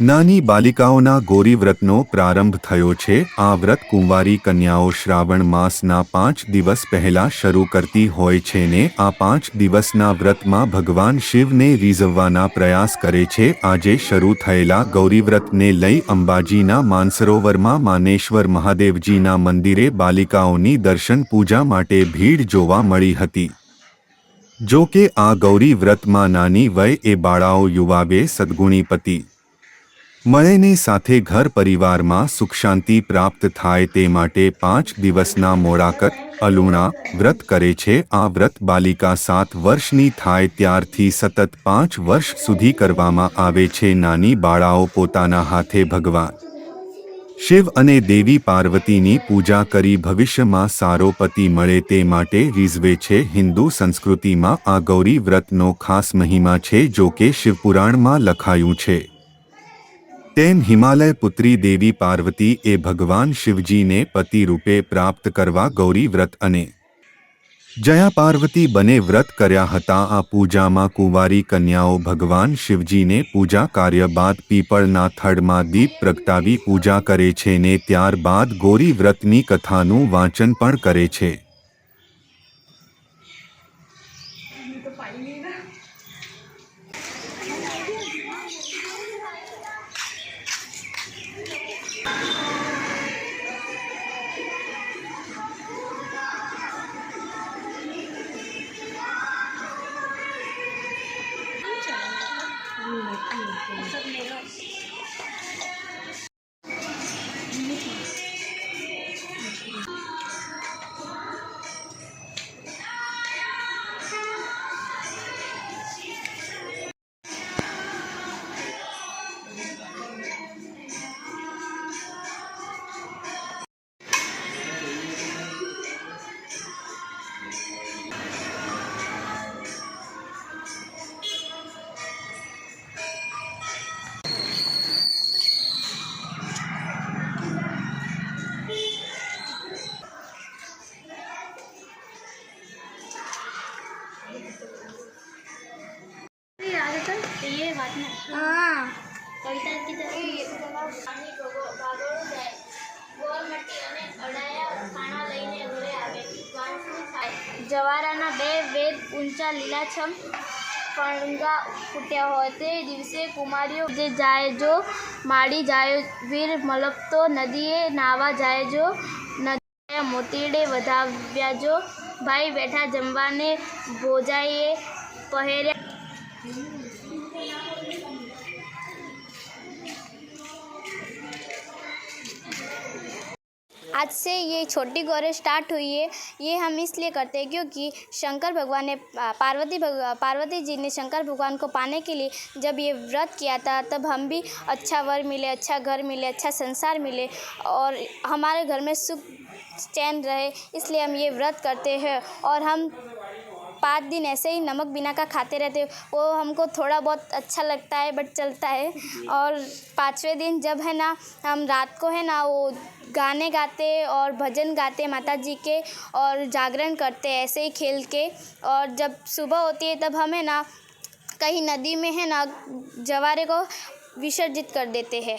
નાની બાલિકાઓના ગોરી વ્રતનો પ્રારંભ થયો છે. આ વ્રત કુંવારી કન્યાઓ શ્રાવણ માસના પાંચ દિવસ પહેલા શરૂ કરતી હોય છે ને આ પાંચ દિવસના વ્રતમાં ભગવાન શિવને રીઝવવાના પ્રયાસ કરે છે. આજે શરૂ થયેલા ગૌરીવ્રતને લઈ અંબાજીના માનસરોવરમાં માનેશ્વર મહાદેવજીના મંદિરે બાલિકાઓની દર્શન પૂજા માટે ભીડ જોવા મળી હતી. જો કે આ ગૌરી વ્રતમાં નાની વય એ બાળાઓ યુવાવે સદગુણી પતિ મળેને સાથે ઘર પરિવારમાં સુખ શાંતિ પ્રાપ્ત થાય તે માટે પાંચ દિવસના મોડાકત અલુણા વ્રત કરે છે. આ વ્રત બાલિકા સાત વર્ષની થાય ત્યારથી સતત પાંચ વર્ષ સુધી કરવામાં આવે છે. નાની બાળાઓ પોતાના હાથે ભગવાન શિવ અને દેવી પાર્વતીની પૂજા કરી ભવિષ્યમાં સારો પતિ મળે તે માટે રીઝવે છે. હિન્દુ સંસ્કૃતિમાં આ ગૌરી વ્રતનો ખાસ મહિમા છે, જો કે શિવપુરાણમાં લખાયું છે. તેમ હિમાલય પુત્રી દેવી પાર્વતી એ ભગવાન શિવજીને પતિ રૂપે પ્રાપ્ત કરવા ગૌરી વ્રત અને જયા પાર્વતી બને વ્રત કર્યા હતા. આ પૂજામાં કુંવારી કન્યાઓ ભગવાન શિવજીને પૂજા કાર્ય બાદ પીપળના થડમાં દીપ પ્રગટાવી પૂજા કરે છે ને ત્યારબાદ ગૌરી વ્રતની કથાનું વાંચન પણ કરે છે. 这个没了 જવારાના બે વેદ ઊંચા લીલાછમ ફણગા ફૂટ્યા હોય. તે દિવસે કુમારીઓ જે જાય જો માડી જાય. વીર મલપતો નદીએ નાવા જાય જો. નદી મોતીડે વધાવ્યા જો. ભાઈ બેઠા જમવાને ભોજાઈએ પહેર્યા. आज से ये छोटी गौरें स्टार्ट हुई है। ये हम इसलिए करते हैं क्योंकि शंकर भगवान ने पार्वती भगवान पार्वती जी ने शंकर भगवान को पाने के लिए जब ये व्रत किया था, तब हम भी अच्छा वर मिले अच्छा घर मिले अच्छा संसार मिले और हमारे घर में सुख, चैन रहे, इसलिए हम ये व्रत करते हैं और हम पाँच दिन ऐसे ही नमक बिना का खाते रहते हैं। वो हमको थोड़ा बहुत अच्छा लगता है बट चलता है। और पाँचवें दिन जब है ना हम रात को है ना वो गाने गाते और भजन गाते माता जी के और जागरण करते ऐसे ही खेल के। और जब सुबह होती है तब हम है ना कहीं नदी में है ना जवारे को विसर्जित कर देते हैं।